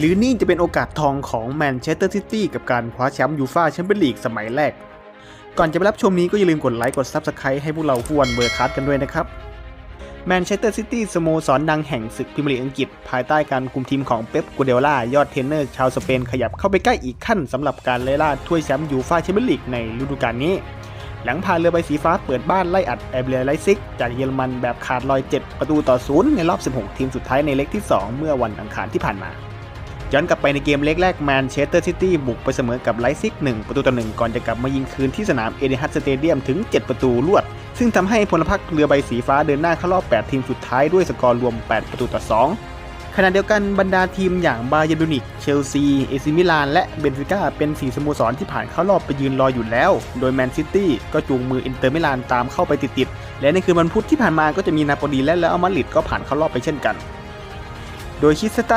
หรือนี่จะเป็นโอกาสทองของแมนเชสเตอร์ซิตี้กับการคว้าแชมป์ยูฟ่าแชมเปี้ยนลีกสมัยแรก ก่อนจะไปรับชมนี้ก็อย่าลืมกดไลค์กด Subscribe ให้พวกเราผู้วันเบอร์คัสกันด้วยนะครับแมนเชสเตอร์ซิตี้สโมสรดังแห่งศึกพรีเมียร์ลีกอังกฤษ ภายใต้การคุมทีมของเป๊ปกูเดล่ายอดเทรนเนอร์ชาวสเปนขยับเข้าไปใกล้อีกขั้นสำหรับการไล่ล่าถ้วยแชมป์ยูฟ่าแชมเปี้ยนลีกในฤดูกาลนี้ หลังพาเรือใบสีฟ้าเปิดบ้านไล่อัดแอเบรียไลซิก จากเยอรมันแบบขาดลอย 7 ประตูต่อศูนย์ในรอบ 16 ทีมสุดท้ายในเล็กที่ 2 เมื่อวันอังคารที่ผ่านมา ย้อนกลับไปในเกมเล็กแรกแมนเชสเตอร์ซิตี้บุกไปเสมอกับไลซิก1ประตูต่อ1ก่อนจะกลับมายิงคืนที่สนามเอเดฮัดสเตเดียมถึง 7 ประตูรวด ซึ่งทำให้พลพรรคเรือใบสีฟ้าเดินหน้าเข้ารอบ 8 ทีมสุดท้ายด้วยสกอร์รวม 8 ประตูต่อ 2ขณะเดียวกันบรรดาทีมอย่างบาเยร์นมิวนิกเชลซี เอซิมิลาน และเบนฟิก้าเป็น4สโมสรที่ผ่านเข้ารอบไปยืนรออยู่แล้ว โดยแมนซิตี้ก็จูงมืออินเตอร์มิลานตามเข้าไปติดๆ และในคืนวันพุธที่ผ่านมาก็จะมีนาโปลีและเลอัลมาดริดก็ผ่านเข้ารอบไปเช่นกัน โดยคิสตัน